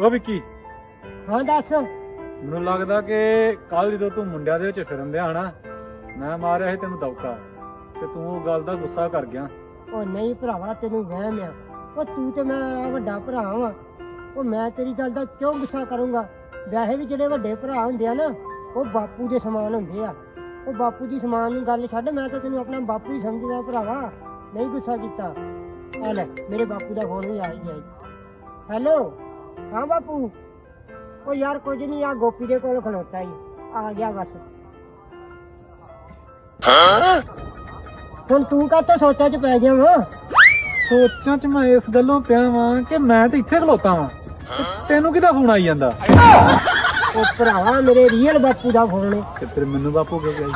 ਉਹ ਵਿੱਕੀ। ਹਾਂ ਦੱਸ। ਮੈਨੂੰ ਲੱਗਦਾ ਕਿ ਕੱਲ ਜਦੋਂ ਤੂੰ ਮੁੰਡਿਆਂ ਦੇ ਵਿੱਚ ਫਿਰਨ ਦਿਆ ਹਨਾ ਮੈਂ ਮਾਰਿਆ ਸੀ ਤੈਨੂੰ ਦੌਕਾ ਤੇ ਤੂੰ ਉਹ ਗੱਲ ਦਾ ਗੁੱਸਾ ਕਰ ਗਿਆ। ਉਹ ਨਹੀਂ ਭਰਾਵਾ ਤੈਨੂੰ ਵਹਿਮ ਆ। ਉਹ ਤੂੰ ਤੇ ਮੈਂ ਵੱਡਾ ਭਰਾ ਵਾਂ। ਉਹ ਮੈਂ ਤੇਰੀ ਗੱਲ ਦਾ ਕਿਉਂ ਗੁੱਸਾ ਕਰੂੰਗਾ? ਵੈਸੇ ਵੀ ਜਿਹੜੇ ਵੱਡੇ ਭਰਾ ਹੁੰਦੇ ਆ ਨਾ ਉਹ ਬਾਪੂ ਦੇ ਸਮਾਨ ਹੁੰਦੇ ਆ। ਉਹ ਬਾਪੂ ਦੀ ਸਮਾਨ ਨੂੰ ਗੱਲ ਛੱਡ ਮੈਂ ਤਾਂ ਤੈਨੂੰ ਆਪਣਾ ਬਾਪੂ ਹੀ ਸਮਝਦਾ ਭਰਾਵਾ। ਨਹੀਂ ਗੁੱਸਾ ਕੀਤਾ। ਆ ਲੈ ਮੇਰੇ ਬਾਪੂ ਦਾ ਫੋਨ ਵੀ ਆ ਹੀ ਗਿਆ ਹੈਲੋ ਹਾਂ ਬਾਪੂ। ਉਹ ਯਾਰ ਕੁਝ ਨਹੀਂ ਆ ਗੋਪੀ ਦੇ ਕੋਲ ਖਲੋਤਾ ਹੀ ਆ ਗਿਆ ਬਸ। ਹੁਣ ਤੂੰ ਕਾਹਤੋਂ ਸੋਚਾਂ 'ਚ ਪੈ ਗਿਆ ਵਾ? ਸੋਚਾਂ 'ਚ ਮੈਂ ਇਸ ਗੱਲੋਂ ਪਿਆ ਵਾਂ ਕਿ ਮੈਂ ਤਾਂ ਇੱਥੇ ਖਲੋਤਾ ਵਾਂ। ਤੈਨੂੰ ਕਿਦਾਂ ਫੋਨ ਆਈ ਜਾਂਦਾ? ਉਹ ਭਰਾਵਾ ਮੇਰੇ ਰੀਅਲ ਬਾਪੂ ਦਾ ਫੋਨ। ਹੈ ਤੇ ਫਿਰ ਮੈਨੂੰ ਬਾਪੂ ਕਿਉਂ ਗਿਆ